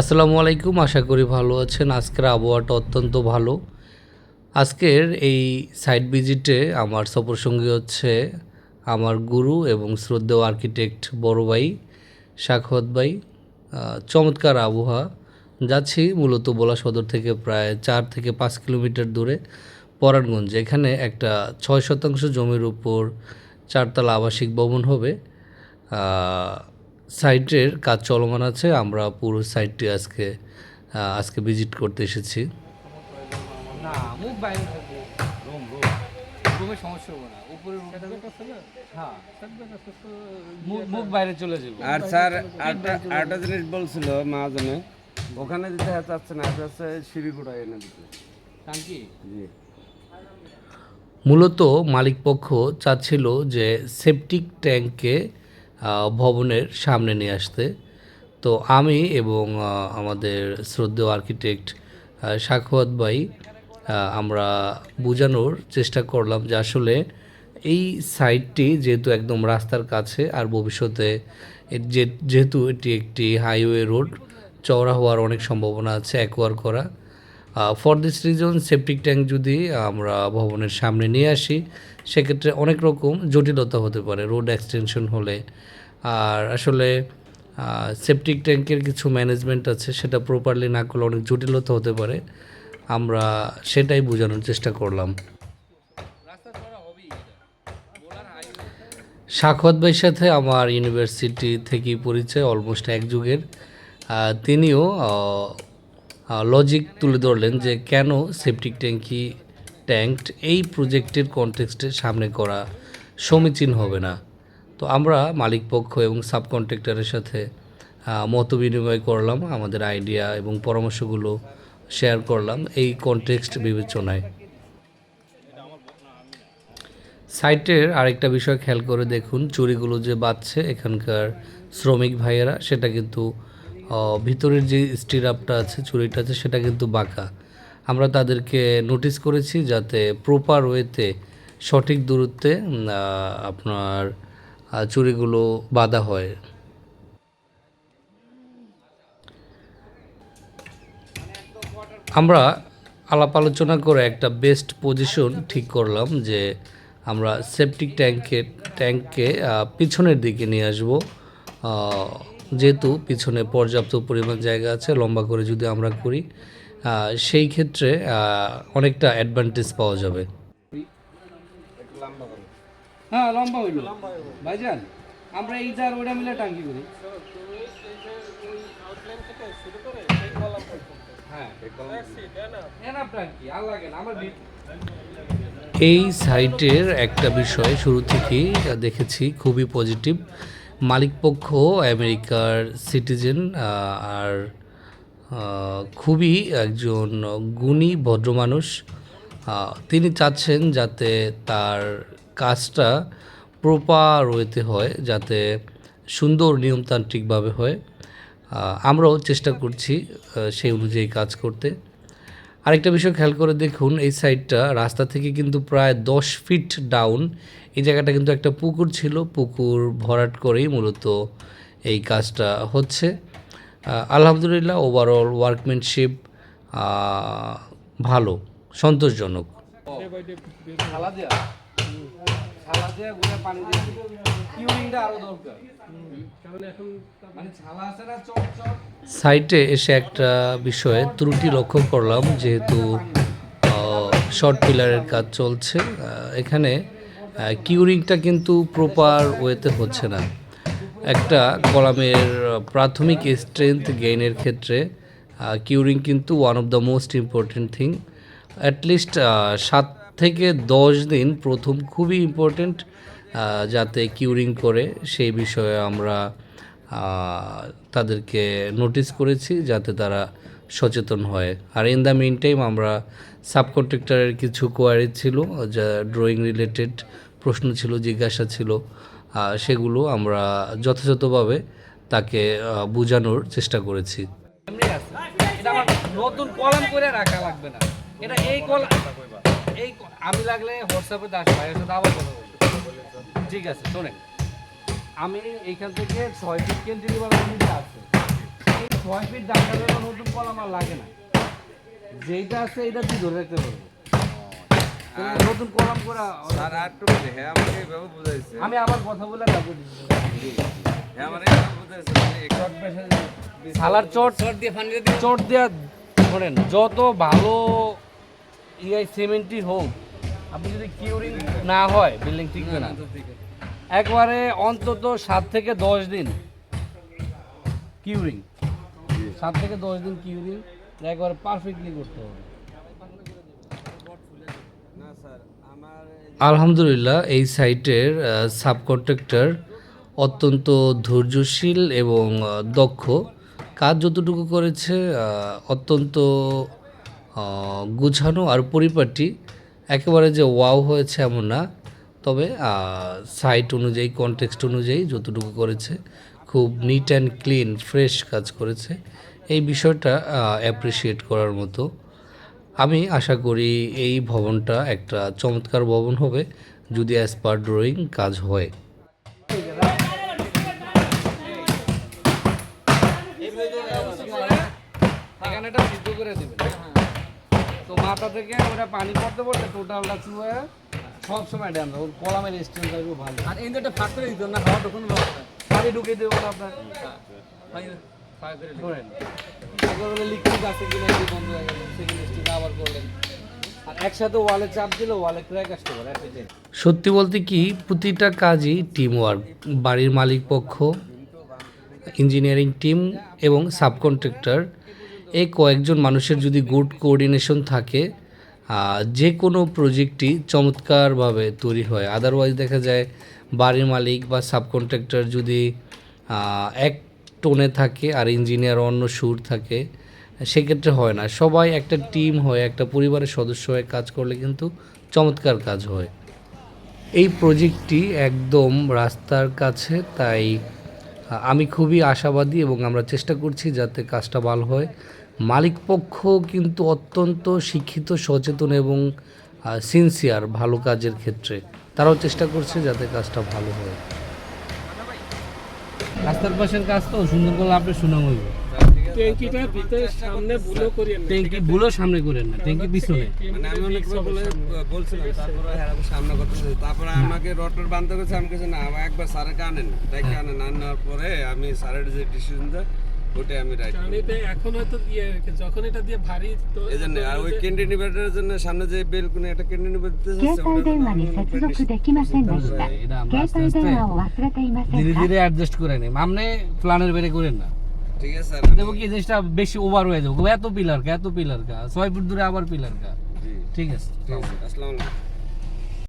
আসসালামু আলাইকুম, আশা করি ভালো আছেন। আজকের আবহাওয়াটা অত্যন্ত ভালো। আজকের এই সাইট ভিজিটে আমার সফরসঙ্গী হচ্ছে আমার গুরু এবং শ্রদ্ধেয় আর্কিটেক্ট বড় ভাই শাখত ভাই। চমৎকার আবহাওয়া। যাচ্ছি মূলত বোলা সদর থেকে প্রায় চার থেকে পাঁচ কিলোমিটার দূরে পরাণগঞ্জ এখানে একটা ছয় শতাংশ জমির উপর চারতলা আবাসিক ভবন হবে। সাইটের কাজ চলমান আছে। আমরা পুরো সাইটটি আজকে আজকে ভিজিট করতে এসেছি। না মুখ বাইরে থাকবে। Room room. রুমে সমস্যা হবে না। উপরে হ্যাঁ। মুখ- মুখ বাইরে চলে যাবে। আর স্যার আরেকটা জিনিস বলছিল মাহাজনে ওখানে দিতে হ্যাঁ চাচ্ছে না হচ্ছে সিঁড়িগুড়া এনে দিতে। জি। মূলত মালিকপক্ষ চাচ্ছিল যে সেপটিক ট্যাঙ্ককে আহ, ভবনের সামনে নিয়ে আসতে। তো আমি এবং আমাদের শ্রদ্ধেয় আর্কিটেক্ট সাক্ষাৎ ভাই আমরা বোঝানোর চেষ্টা করলাম যে আসলে এই সাইটটি যেহেতু একদম রাস্তার কাছে আর ভবিষ্যতে যেহেতু এটি একটি হাইওয়ে রোড চওড়া হওয়ার অনেক সম্ভাবনা আছে অ্যাকোয়ার করা। For this reason septic tank যদি আমরা ভবনের সামনে নিয়ে আসি, সেক্ষেত্রে অনেক রকম জটিলতা হতে পারে রোড এক্সটেনশন হলে। আর আসলে সেপটিক ট্যাঙ্কের কিছু ম্যানেজমেন্ট আছে, সেটা প্রপারলি না করলে অনেক জটিলতা হতে পারে। আমরা সেটাই বোঝানোর চেষ্টা করলাম। সাক্ষাৎ ভাইয়ের সাথে আমার ইউনিভার্সিটি থেকেই পরিচয় অলমোস্ট এক যুগের। তিনিও লজিক তুলে ধরলেন যে কেন সেপটিক ট্যাঙ্কি ট্যাঙ্ক এই প্রজেক্টের কনটেক্সটের সামনে করা সমীচীন হবে না। তো আমরা মালিকপক্ষ এবং সাব কন্ট্রাক্টরের সাথে মত বিনিময় করলাম, আমাদের আইডিয়া এবং পরামর্শগুলো শেয়ার করলাম এই কনটেক্সট বিবেচনায়। সাইটের আরেকটা বিষয় খেয়াল করে দেখুন, চুরিগুলো যে বাঁচছে এখানকার শ্রমিক ভাইয়েরা, সেটা কিন্তু ভিতরের যে স্টিরাপটা আছে চুরিটা আছে, সেটা কিন্তু বাঁকা। আমরা তাদেরকে নোটিস করেছি যাতে প্রপার ওয়েতে সঠিক দূরত্বে আপনার চুরিগুলো বাঁধা হয়। আমরা আলাপ আলোচনা করে একটা বেস্ট পজিশন ঠিক করলাম যে আমরা সেপটিক ট্যাঙ্কের ট্যাঙ্ককে পিছনের দিকে নিয়ে আসব। যেহেতু পিছনে পর্যাপ্ত পরিমাণ জায়গা আছে লম্বা করে যদি আমরা করি সেই ক্ষেত্রে অনেকটা অ্যাডভান্টেজ পাওয়া যাবে। হ্যাঁ লম্বা হইল। ভাইজান আমরা আর ওইটা মিলে টাঙ্কি করি। হ্যাঁ। এই সাইটের একটা বিষয় শুরু থেকেই দেখেছি খুবই পজিটিভ মালিকপক্ষ, আমেরিকার সিটিজেন আর খুবই একজন গুণী ভদ্র মানুষ। তিনি চাচ্ছেন যাতে তার কাজটা প্রপার ওয়েতে হয়, যাতে সুন্দর নিয়মতান্ত্রিকভাবে হয়। আমরাও চেষ্টা করছি সেই অনুযায়ী কাজ করতে। আরেকটা বিষয় খেয়াল করে দেখুন, এই সাইডটা রাস্তা থেকে কিন্তু প্রায় দশ ফিট ডাউন এই জায়গাটা কিন্তু একটা পুকুর ছিল। পুকুর ভরাট করেই মূলত এই কাজটা হচ্ছে। আলহামদুলিল্লাহ ওভারঅল ওয়ার্কম্যানশিপ ভালো, সন্তোষজনক। থালা দেয়া গুলে পানি দিয়ে কিউরিংটা আরও দরকার। মানে ছালা সাইটে এসে একটা বিষয়ে ত্রুটি লক্ষ্য করলাম যেহেতু শর্ট পিলারের কাজ চলছে এখানে কিউরিংটা কিন্তু প্রপার ওয়েতে হচ্ছে না। একটা কলামের প্রাথমিক স্ট্রেংথ গেইনের ক্ষেত্রে কিউরিং কিন্তু one of the most important thing at least সাত থেকে দশ দিন প্রথম খুবই ইম্পর্টেন্ট যাতে কিউরিং করে, সেই বিষয়ে আমরা তাদেরকে নোটিস করেছি যাতে তারা সচেতন হয়। আর ইন দ্য মেন টাইম আমরা সাবকন্ট্রাক্টরের কিছু কোয়ারি ছিল, যা ড্রয়িং রিলেটেড প্রশ্ন ছিল, জিজ্ঞাসা ছিল সেগুলো আমরা যথাযথভাবে তাকে বোঝানোর চেষ্টা করেছি। নতুন কলম করে রাখা লাগবে না। এটা এই কলম এই আমি লাগলে হোয়াটসঅ্যাপে দাস ভাইয়ের সাথে আবার কথা বলব। ঠিক আছে শোনেন। আমি এইখান থেকে ছয় ফিট ক্যান্টিলিভার আছে এই ছয় ফিট ডাক্তার নতুন কলাম আর লাগে না। যেইটা আছে এটা দিয়ে ধরে রাখতে পারব। তুমি নতুন কলাম করা আর হ্যাঁ আমাকে এইভাবে বুঝাইছে। আমি আবার কথা বলে তারপর হ্যাঁ আমার বুঝাইছে মানে চট চট দিয়ে পানি দিয়ে চট দেওয়া যত ভালো ইআই সিমেন্টই হোক আপনি যদি কিউরিং না হয় বিল্ডিং টিকবে না। একবারে অন্তত সাত থেকে দশ দিন কিউরিং সাত থেকে দশ দিন কিউরিং একবারে পারফেক্টলি করতে হবে। আলহামদুলিল্লাহ, এই সাইটের সাবকন্ট্রাক্টর অত্যন্ত ধৈর্যশীল এবং দক্ষ। কাজ যতটুকু করেছে অত্যন্ত গুছানো আর পরিপাটি একেবারে যে ওয়াও হয়েছে এমন না। তবে সাইট অনুযায়ী কনটেক্সট অনুযায়ী যতটুকু করেছে, খুব নিট অ্যান্ড ক্লিন ফ্রেশ কাজ করেছে। এই বিষয়টা অ্যাপ্রিসিয়েট করার মতো। আমি আশা করি এই ভবনটা একটা চমৎকার ভবন হবে, যদি অ্যাজ পার ড্রয়িং কাজ হয়। এখানে এটা সিদ্ধ করে মাথা থেকে ওটা পানি পড়তে পড়তে টোটালটা চুয়ে সব সময় ড্যাম ওর কলামের স্ট্রেন্থ থাকবে ভালো। আর এই দুটো ফাঁক করে দিত না হাওয়া তখন ব্যবস্থা পানি ঢুকিয়ে দেবো না আপনার। লিকুইড আছে কিনা বন্ধ হয়ে গেল স্টিক আবার করলেন। আর একসাথে ওয়ালে চাপ দিলে ওয়ালে ক্র্যাক আসতে পারে একটা সত্যি বলতে কি প্রতিটা কাজই টিম ওয়ার্ক বাড়ির মালিক পক্ষ ইঞ্জিনিয়ারিং টিম এবং সাবকন্ট্রাক্টর এই কয়েকজন মানুষের যদি গুড কোঅর্ডিনেশন থাকে যে কোনো প্রজেক্টই চমৎকারভাবে তৈরি হয়। আদারওয়াইজ দেখা যায়, বাড়ির মালিক বা সাবকন্ট্রাক্টর যদি এক টোনে থাকে আর ইঞ্জিনিয়ার অন্য সুর থাকে, সেক্ষেত্রে হয় না। সবাই একটা টিম হয়ে, একটা পরিবারের সদস্য হয়ে কাজ করলে কিন্তু চমৎকার কাজ হয়। এই প্রজেক্টটি একদম রাস্তার কাছে, তাই আমি খুবই আশাবাদী এবং আমরা চেষ্টা করছি যাতে কাজটা ভালো হয়। মালিক পক্ষ কিন্তু অত্যন্ত শিক্ষিত সচেতন এবং সিনসিয়ার ভালো কাজের ক্ষেত্রে। তারাও চেষ্টা করছে যাতে কাজটা ভালো হয়। রাস্তার পাশের কাজ তো সুন্দর করলে আপনি সুনাম হইব। ট্যাঙ্কিটা ভিতরে সামনে বুলো করিয়ে না। ট্যাঙ্কি ভুলো সামনে করেন না ট্যাঙ্কি পিছনে। মানে আমি বলছিলাম তারপরে হ্যাঁ সামনে কথা তারপরে আমাকে রটর বান্ধ করেছে আমি কিছু না আমার একবার তাইকে আনেন। আনার পরে আমি স্যারের যে ডিসিশন দেয় ওটাই আমি রাইট কারণ এটা এখন হয়তো দিয়ে যখন এটা দিয়ে ভারী তো আর ওই ক্যান্টিনিভারের জন্য সামনে যে একটা ক্যান্টিনিভার ধীরে ধীরে অ্যাডজাস্ট করে নেই আপনি প্ল্যানের বেড়ে করেন না। ঠিক আছে স্যার দেখো কি জিনিসটা বেশি ওভার হয়ে যাবে। এত পিলার কা এত পিলার কা। ছয় ফুট দূরে আবার পিলার কা। ঠিক আছে আসসালামু আলাইকুম।